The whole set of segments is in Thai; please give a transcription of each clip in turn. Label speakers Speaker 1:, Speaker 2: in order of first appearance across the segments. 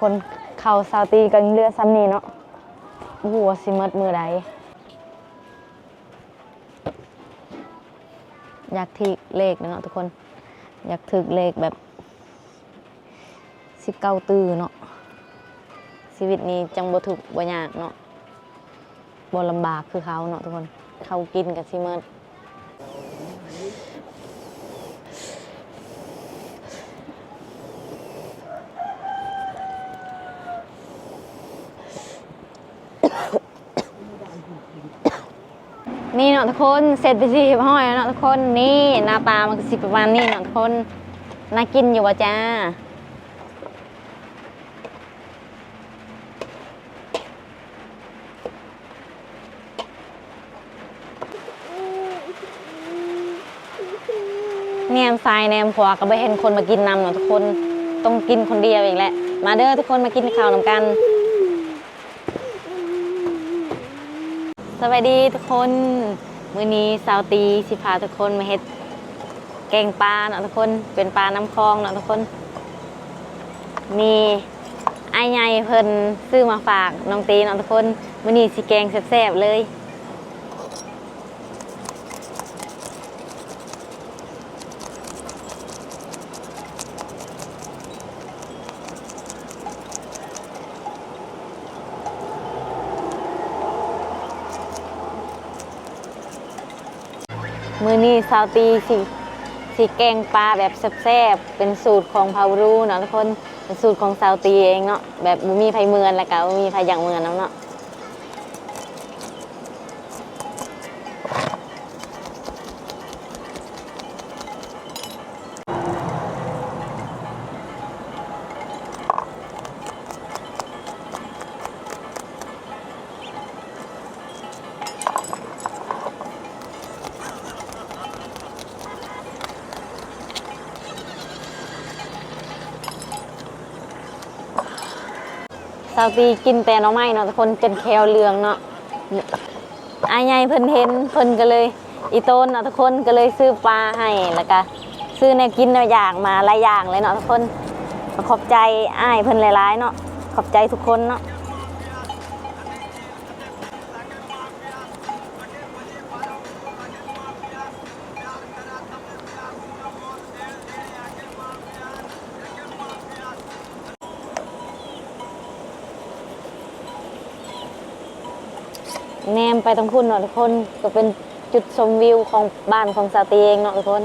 Speaker 1: คนเข่าซาวตีกันเรือซ้ำนี่เนาะโอ้โหสิหมดมือใดอยากถึกเลขเนาะทุกคน อยากถึกเลขแบบสิบเก้าตือเนาะชีวิตนี้จังบ่ถูกบ่ยากเนาะบ่ลำบากคือเขาเนาะทุกคน เขากินกับสิหมด นี่เนาะทุกคนเสร็จไปสิห้อยเนาะทุกคนนี่หน้าตามันสิประมาณนี้เนาะทุกคนน่ากินอยู่วะจ้าแนมซ้ายแนมขวาก็ไม่เห็นคนมากินนำเนาะทุกคนต้องกินคนเดียวอีกแหละมาเด้อทุกคนมากินข้าวนำกัน สวัสดีทุกคน มื้อนี้สาวตีสิพาทุกคนมาเฮ็ดแกงปลาเนาะทุกคน เป็นปลาน้ำคลองเนาะทุกคน มีไอ้ใหญ่เพิ่นซื้อมาฝากน้องตีเนาะทุกคน มื้อนี้สิแกงแซ่บๆเลย ซาวตีสิสิแกงปลาแบบแซ่บๆเป็นสูตรของเผารูเนาะทุกคนเป็นสูตรของซาวตีเองเนาะแบบมีไผเมือนแล้วก็มีไผอย่างเมือนนํเนาะาวตีกินแต่น้อไม้เนาะคนจนแควเหลืองเนาะอายายเพิ่นเห็นเพิ่นก็เลย อีโตนเนาะทุกคนก็เลยซื้อปลาให้แล้วก็ซื้อแนวกินแนวอย่างมาหลายอย่างเลยเนาะทุกคนขอบใจอ้ายเพิ่นหลายๆเนาะขอบใจทุกคนเนาะ แนมไปทั้งคุณเนาะทุกคนก็เป็นจุดชมวิวของบ้านของสาวตีเองเนาะทุกคน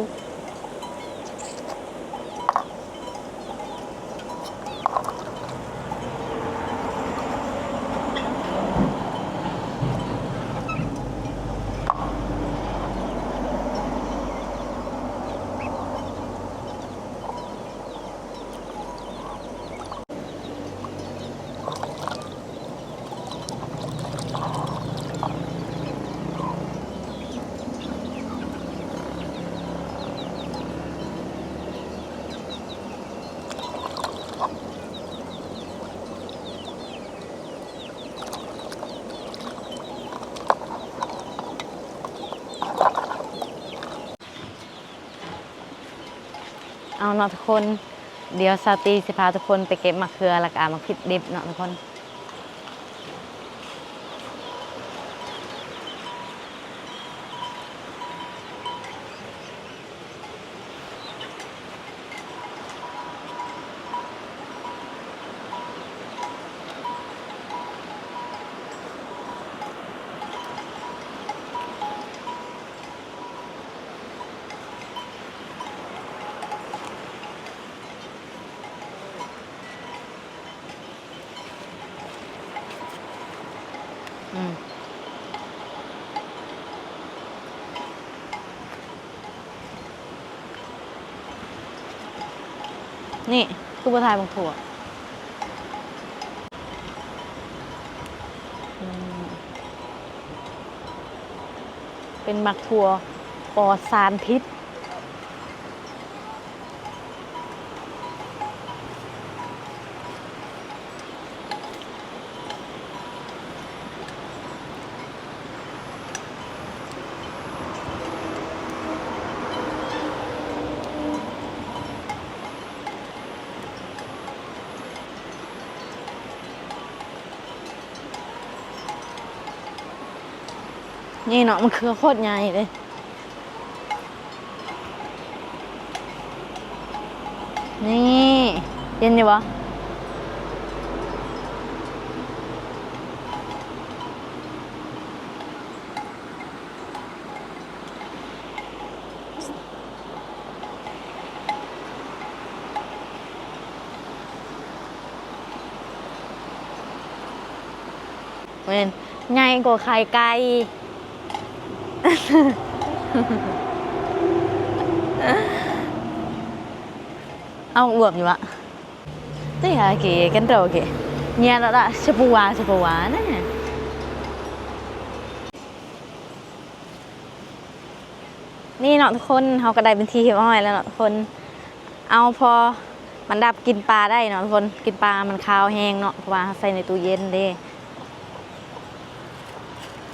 Speaker 1: เอาเนาะทุกคน เดี๋ยวสาตีสิพาทุกคนไปเก็บมะเขือแล้วก็เอามาพริกดิบเนาะทุกคน นี่คือบัวทายบางถั่วเป็นหมักถั่วปลอดสารพิษ นี่เนาะมันคือโคตรใหญ่เลยนี่เย็นอยู่ปะเว้นใหญ่กว่าไข่ไก่ Ông buộc như vậy Thế hả kì cái đầu kì Nghe nó đã chụp quá chụp quá nè นี่เนาะทุกคนเขาก็ได้เป็นทีเรียบร้อยแล้วเนาะทุกคน เอาพอมันดับกินปลาได้เนาะทุกคนกินปลา มันคาวแห้งเนาะเพราะว่าเขาใส่ในตู้เย็นเด้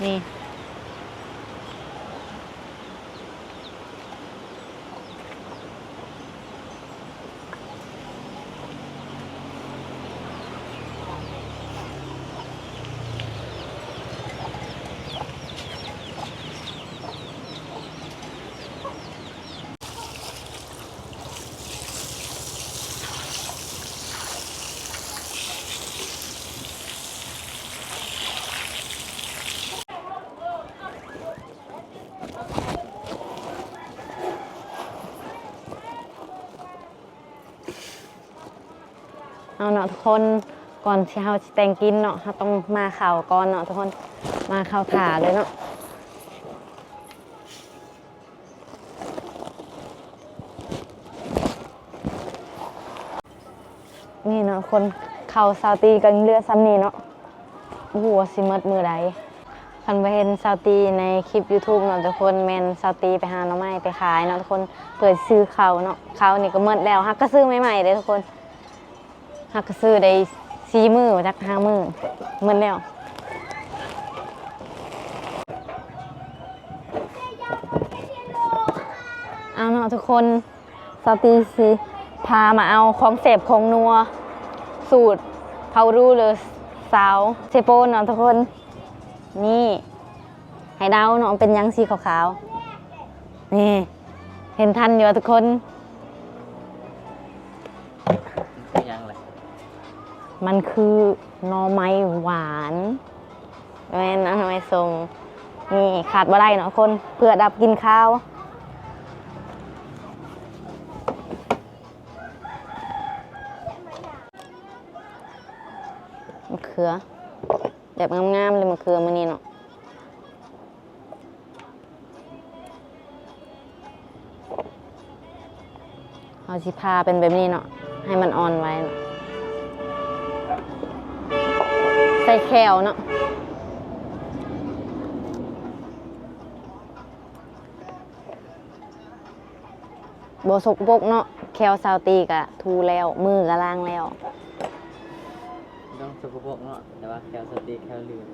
Speaker 1: นี่ เอาเนาะทุกคนก่อนที่เราจะแต่งกินเนาะเราต้องมาเข่าวก่อนเนาะทุกคนมาเข่าวขาเลยเนาะนี่เนาะคนเข่าซาวตีกันเลือดซ้ำนี่เนาะโอ้โหสิหมดมือใดคันไปเห็นซาวตีในคลิป YouTube เนาะทุกคนแมนซาวตีไปหาหน่อไม้ไปขายเนาะทุกคนเปิดซื้อเขาเนาะเขานี่ก็หมดแล้วฮักก็ซื้อใหม่ๆเลยทุกคน หักก็ซื้อได้สี่มือจากห้ามือเหมือนแล้วเอาเนาะทุกคนสตีสิพามาเอาของเสพของนัว สูตรเผารูเลยสาวเซโปนเนาะทุกคน นี่ให้ดาเนาะเป็นยังสีขาวๆ นี่ เห็นทันอยู่อะทุกคน มันคือหน่อไม้หวานแม่นนะหน่อไมทรงนี่ขาดบ่ได้เนาะคนเพื่อดับกินข้าวมะเขือแบบงามๆเลยมะเขือมันนี่เนาะเอาสิพาเป็นแบบนี้เนาะให้มันอ่อนไว้เนาะ ส่แคลเนาะโบสกบกเนาะแคลซาวตีกะทูแล้ว มือกะล่างแล้ว
Speaker 2: ต้องสกปรกเนาะแต่ว่าแคลสติกแคลลืม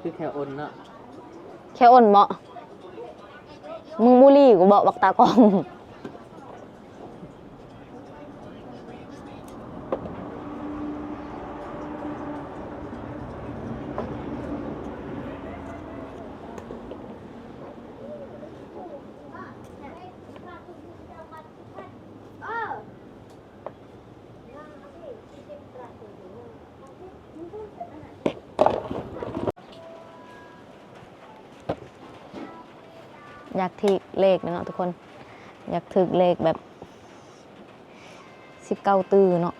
Speaker 2: คือแคลอ้นเนาะ
Speaker 1: แค่อ่อนเบาะมึงบุลี่กูบอกบักตากล้องากถึกเลขเนาะทุกคน อยากถึกเลขแบบสิบเก้าตื้อเนาะ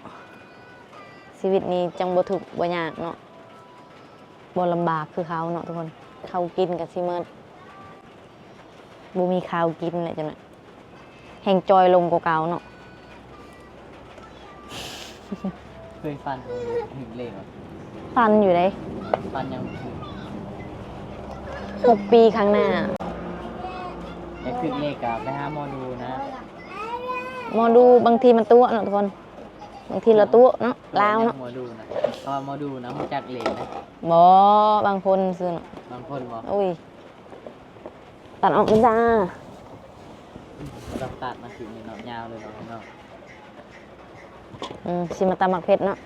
Speaker 1: ชีวิตนี้จังบ่ถูกบ่ยากเนาะบ่ลำบากคือเขาเนาะทุกคนเขากินกับซิเมิร์ดบ่มีข้าวกินเลยจังได๋แห่งจอยลงกว่าเก่าเนาะ
Speaker 2: เคยฟันถึงเลขเหรอ
Speaker 1: ฟันอยู่เลย
Speaker 2: ฟันยังถึง
Speaker 1: หกปีข้างหน้า
Speaker 2: อยากถึงเลขกับไปหาหมอดูนะ
Speaker 1: หมอดูบางทีมันตัวเนาะทุกคน บางทีเราตัวเนาะลาวเนาะ
Speaker 2: หมอดูนะเพราะว่าหมอดูนะรู้จักเลขนะ
Speaker 1: บ่บางคนซื้อเนาะ
Speaker 2: บางคนบอก
Speaker 1: อุ้ยตัดออกไม่จ้า
Speaker 2: เราตัดมาถึงนี่เนาะยาวเลยเนาะเนาะ
Speaker 1: อืมชิมาตามักเพชรเนาะ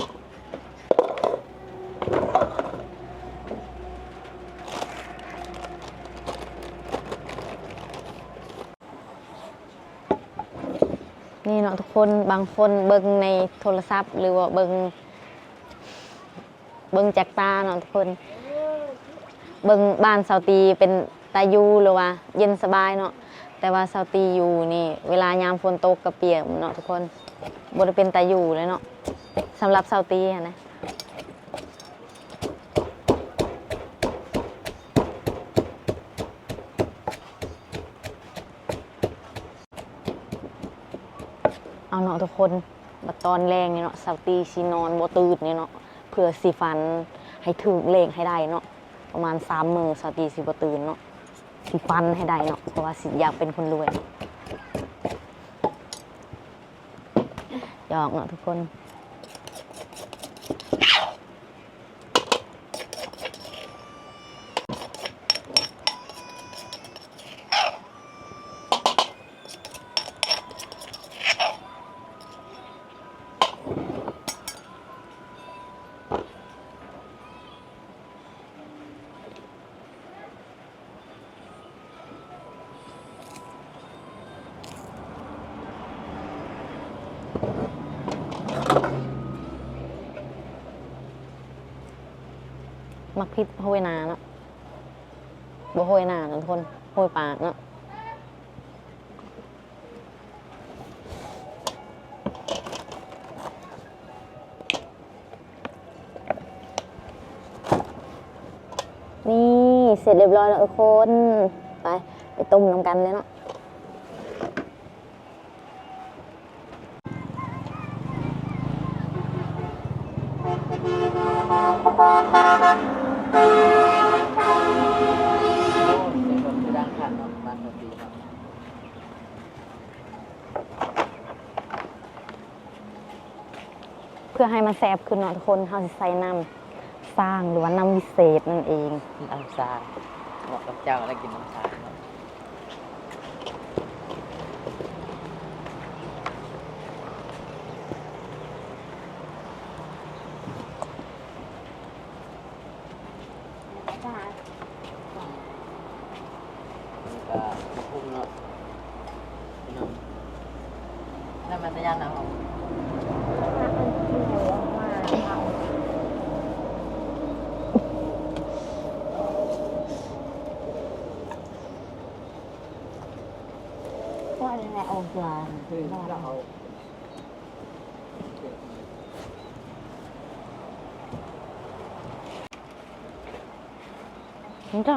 Speaker 1: นี่เนาะทุก คนบางคนเบิ่งในโทรศัพท์ หรือว่าเบิ่งเบิ่งจากตาเนาะทุกคน เบิ่งบ้านเสาตีเป็นตายูหรือว่า เย็นสบายเนาะแต่ว่าเสาตีอยู่นี่ เวลายามฝนตกกระเปียกเนาะทุกคนบ่ได้เป็นตายูเลยเนาะสำหรับเสาตีนะ เอาเนาะทุกคนบัดตอนแรงนี่เนาะสาตีชีนอนบ่ตื่นนี่เนาะเพื่อสีฟันให้ถึกเลขให้ได้เนาะประมาณสามมือสาตีสีบ่ตื่นเนาะสีฟันให้ได้เนาะเพราะว่าสิอยากเป็นคนรวยหยอกเนาะทุกคน มักพิษห้วยนาเนาะบ่ห้วยนานะทุกคนห้วยปากเนาะนี่เสร็จเรียบร้อยแล้วทุกคน ไป ไปต้มน้ำกันเลยเนาะ
Speaker 2: โอ้เสียงรถคือดังคันเนาะบ้านสตรีเนาะ
Speaker 1: เพื่อให้มันแซ่บขึ้นเนาะทุกคนเขาจะใส่น้ำสร้างหรือว่าน้ำวิเศษนั่นเอง
Speaker 2: น้ำซาเหมาะกับเจ้าแล้วกินน้ำซาเนาะ แล้วก็พุ่งเนาะพี่น้องนั่นมันสัญญาณน้ำออก
Speaker 1: ว่าอะไรออกมา
Speaker 2: คือเราเอา
Speaker 1: นี่ก็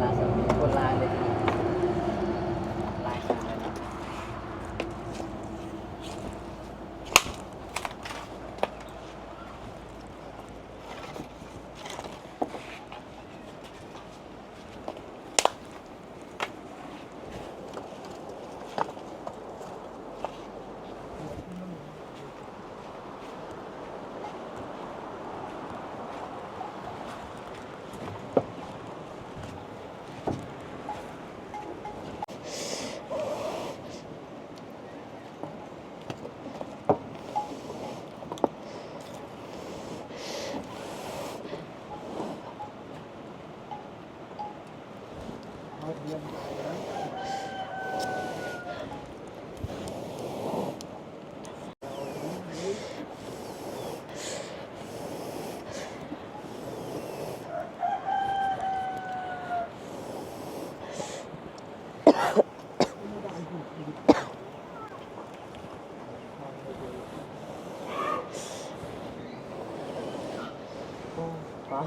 Speaker 2: ลายสมีคนลายเลยลายขาเลยเนาะ โอ้ฟ้า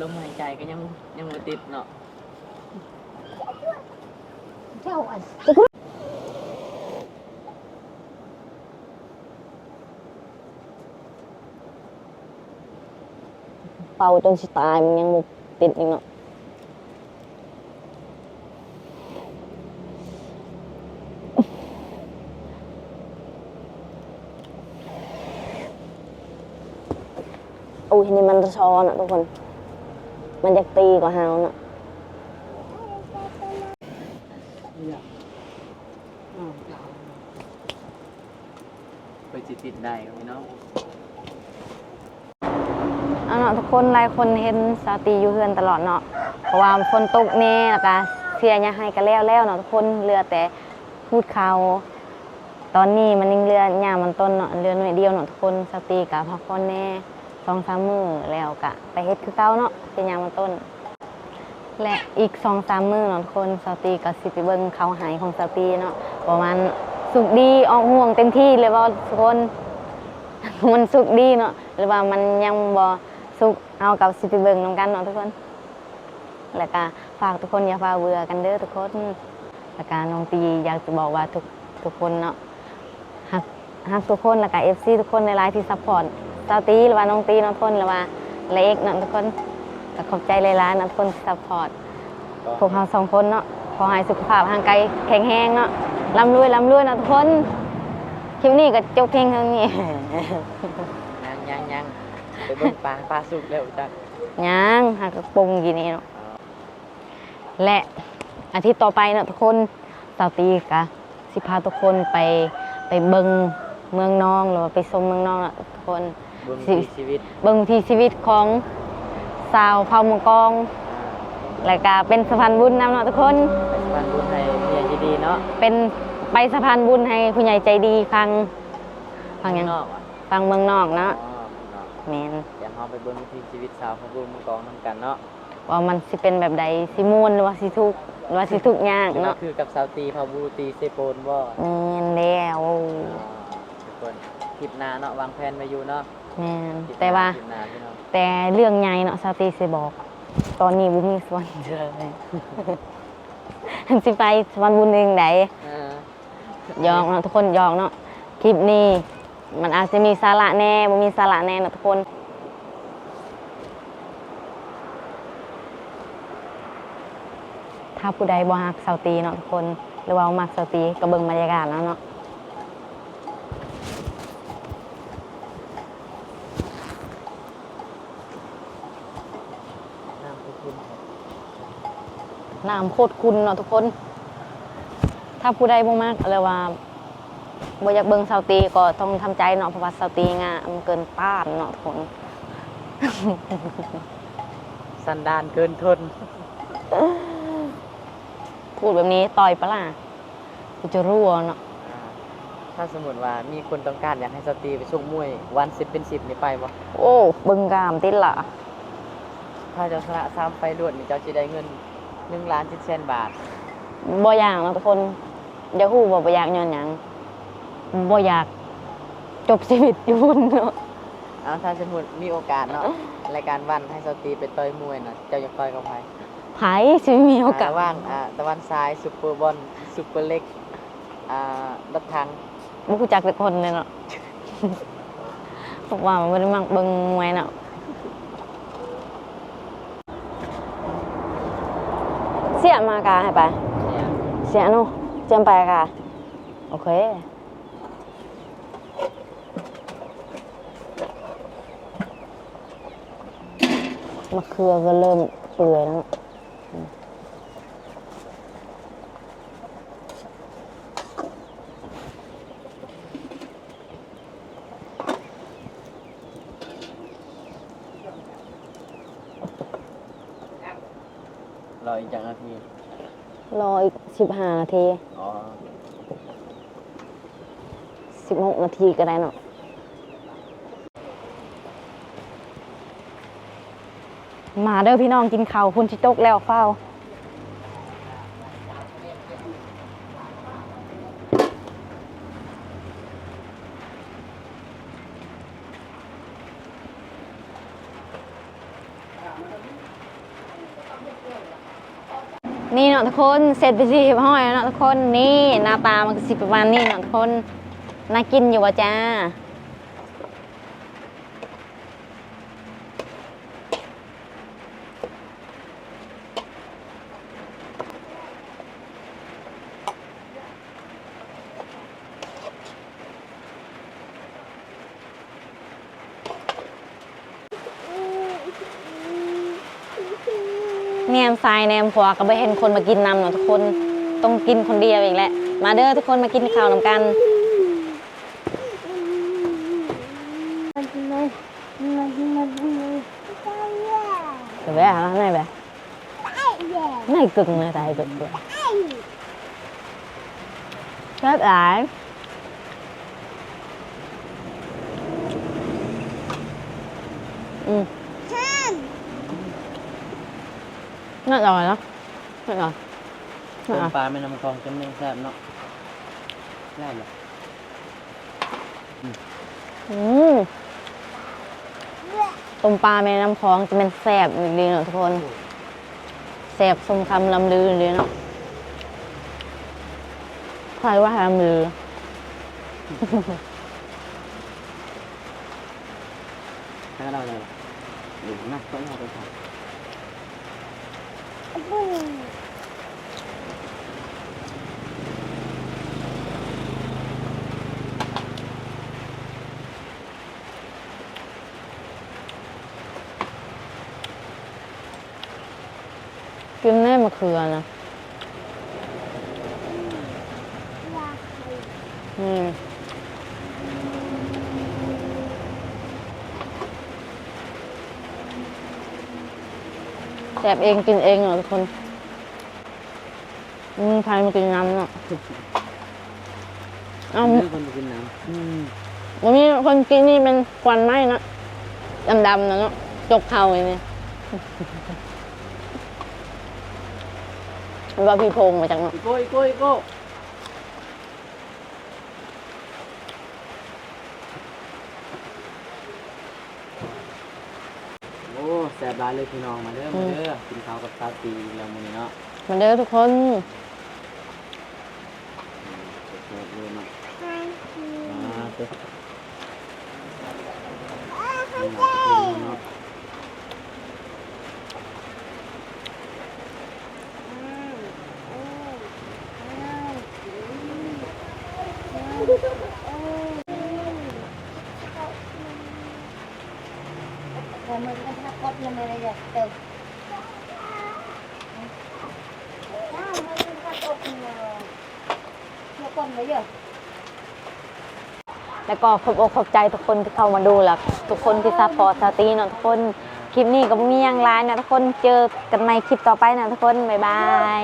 Speaker 2: ลมหายใจก็ยังยังมาติดเนาะ
Speaker 1: เจ้าอันเป่าจนสิตายมันยังบ่ติดอีกเนาะโอ้ยนี่มันช้อนอะทุกคน มันจะตีกว่าเฮาเนาะ
Speaker 2: เนี่ยอ้าวพื่อจิติดได้ครับพี่น้อง
Speaker 1: เอาเนาะทุกคนหลายคนเห็นสาวตีอยู่เฮือนตลอดเนาะเพราะว่าฝนตกแน่แล้วก็เสียหยังให้ก็แล้วแล้วเนาะทุกคนเหลือแต่พูดข่าวตอนนี้มันยังเหลือหญ้ามันต้นเนาะเหลือหน่อยเดียวเนาะทุกคนสาวตีกับพักผ่อนแน่ สองสามมือแล้วก็ไปเฮ็ดคือเก่าเนาะเป็นหญ้ามต้น และอีกสองสามมือเนาะทุกคนสตีก็สิไปเบิ่งเขาหายของสตีเนาะประมาณสุกดีออกห่วงเต็มที่เลยว่าทุกคนมันสุกดีเนาะหรือว่ามันยังบ่สุกเอากับสิไปเบิ่งนํกันเนาะทุกคน แล้วก็ฝากทุกคนอย่าฟาเบื่อกันเด้อทุกคนแล้วก็น้องตีอยากจะบอกว่าทุกทุกคนเนาะฮักฮักทุกคนแล้วก็ FC ทุกคนในไลน์ที่ซัพพอร์ต เจ้าตีหรือว่าน้องตีน้องทนหรือว่าเล็กเนาะทุกคนก็ขอบใจหลายๆนะทุกคนที่ซัพพอร์ต
Speaker 2: ก็
Speaker 1: พวกเราสองคนเนาะขอให้สุขภาพร่างกายแข็งแรงเนาะร่ำรวยร่ำรวยนะทุกคนคลิปนี้ก็จบเพียงเท่านี้
Speaker 2: ยังยังยังไปเบิ่งปลาปลาสุกแล้วจ้ะ
Speaker 1: ยังหากระปรุงกี่นี้เนาะและอาทิตย์ต่อไปเนาะทุกคนสาวตีกะสิพาทุกคนไปไปเบิงเมืองนองหรือว่าไปชมเมืองนองเนาะทุกคน
Speaker 2: เบิ่ง
Speaker 1: สิ
Speaker 2: วิถีชีวิต
Speaker 1: เบิงที่ชีวิตของสาวเผ่าเมืองกอง
Speaker 2: อ่า
Speaker 1: แล้วก็เป็นสะพานบุญนำเนาะทุกคน
Speaker 2: ไปสวรรค์บุญให้เมียดีๆเนาะ
Speaker 1: เป็นไปสะพานบุญให้ผู้ใหญ่ใจดีฟังฟังหยัง
Speaker 2: นอกอะ
Speaker 1: ฟังเมืองนอก
Speaker 2: อ๋อ
Speaker 1: เนาะ
Speaker 2: เนาะ
Speaker 1: แมน
Speaker 2: เดี๋ยวเราไปเบิ่งวิถีชีวิตสาวของบุญมังกรนำกันเนาะ
Speaker 1: ว่ามันสิเป็นแบบใดสิม่วนหรือว่าสิทุกข์หรือว่าสิทุกข์ยาก
Speaker 2: หรือว่า
Speaker 1: เนาะ
Speaker 2: คือกับสาวตีพาบูตีเซโปนบ่
Speaker 1: แมนแล้ว
Speaker 2: อ่าทุกคนคลิปหน้าเนาะวางแผนไว้อยู่เนาะ
Speaker 1: แมน
Speaker 2: คลิปหน้
Speaker 1: แต่ว่า
Speaker 2: คลิปหน้าพี่น้อง
Speaker 1: แต่เรื่องใหญ่เนาะซาตีสิบอก ตอนนี้บุมีส่วนเลย สิไปสวรรค์บุญเองได
Speaker 2: เออย
Speaker 1: องเนาะทุกคนยองเนาะคลิปนี้ มันอาจจะมีสาระแน่บ่มีสาระแน่เนาะทุกคนถ้าผู้ใดบ่ฮักสาวตีเนาะทุกคนหรือว่ามักสาวตีก็เบิ่งบรรยากาศแล้วเนาะ
Speaker 2: น้ำขอบคุณครับ
Speaker 1: น้ำโคตรคุณเนาะทุกคน ถ้าผู้ใดบ่มักหรือว่าบ่อยากเบิ่งสาวตีก็ต้องทำใจเนาะเพราะว่าสาวตีงามเกินต้านเนาะทุกคน
Speaker 2: สันดานเกินทน
Speaker 1: พูดแบบนี้ต่อยปะล่ะกูจะรั่วเนาะ
Speaker 2: อ่าถ้าสมมติว่ามีคนต้องการอยากให้สตรีไปชกมวย วันสิบเป็นสิบนี่ไปบ่
Speaker 1: โอ้ เบิ่งกามติดละ
Speaker 2: ถ้าเจ้าชนะซ้ำไปรวดนี่เจ้าจะได้เงิน หนึ่งล้านเจ็ดแสนบาท
Speaker 1: บ่อยากเนาะทุกคนอย่าฮู้ว่าบ่อยากย้อนหยังบ่อยากจบชีวิตอยู่พุ่นเนาะ
Speaker 2: เอาถ้าสมมติมีโอกาสเนาะรายการวันให้สตรีไปต่อยมวยนะเจ้าอยากต่อยกับใคร
Speaker 1: ไผสิมีโอกาส
Speaker 2: ระหว่างอ่าตะวันซ้ายซุปเปอร์บอลซุปเปอร์เล็กอ่ารถถัง
Speaker 1: บ่รู้จักแต่คนเลยเนาะบอกว่ามันบ่ได้มักเบิ่งมวยเนาะ สียมากาให้ไป
Speaker 2: เนี่ย
Speaker 1: เสียเนาะเจียมไปกะโอเคมะเขือก็เริ่มเปื่อยแล้ว
Speaker 2: รออีกจังนาที
Speaker 1: รออีกสิบห้านาที
Speaker 2: อ๋อ
Speaker 1: สิบหกนาทีก็ได้เนาะมาเด้อพี่น้องกินข้าวพุ่นชิตกแล้วเฝ้า นี่เนาะทุกคนเสร็จไปสิห้อยเนาะทุกคนนี่หน้าตามันสิประมาณนี้เนาะทุกคนน่ากินอยู่วะจ้า ซ้ายแนมขวาก็ไปเห็นคนมากินนำหนูทุกคนต้องกินคนเดียวอีกแหละ มาเด้อทุกคนมากินข้าวนำกันเว้ยอะไรไหนเว้ยไหนกึ่งเลย
Speaker 2: ตา
Speaker 1: ยกึ่งเลยชอบหลายอื
Speaker 2: ม
Speaker 1: rồi
Speaker 2: ปลาแม่น้ำคลองจำเนียงแซ่บเนาะได้เหรอ
Speaker 1: อืมต้มปลาแม่น้ำคลองจะเป็นแซ่บอีกดีเนาะทุกคนแซ่บสมคำลำลือเลยเนาะใครว่าลำลือ
Speaker 2: ถ้าเราเลยหรือนักต้องเอาไปทำ
Speaker 1: กินแน่มะเขือนะ อืม แสบเองกินเองเหรอทุกคนอืมใครมากินน้ำเนาะเอ้า
Speaker 2: เลือกคนไปกินน้ำอืม
Speaker 1: วันนี้คนกินนี่เป็นควันไหม้นะดำๆนะเนาะจกเข่าอย่างนี้มันว่าพี่โพงมาจากเนาะ
Speaker 2: อีโก้อีโก้อีโก้โอ้แซ่ บหลายเลยพี่น้องมาเด้อมาเด้อกินข้าวกับซาตีแล้วมื้อนี้เนาะ
Speaker 1: มาเด้อทุกคน
Speaker 2: แซ่บเลยเนาะมาเด้อเนาะ
Speaker 3: Rồi mình ăn thác cốt lên
Speaker 1: แล้วก็ขอบอกขอบใจทุกคนที่เข้ามาดูและทุกคนที่ซัพพอร์ตสตีเนาะทุกคนคลิปนี้ก็บ่มีอย่างไรนะทุกคนเจอกันใหม่คลิปต่อไปนะทุกคนบ๊ายบาย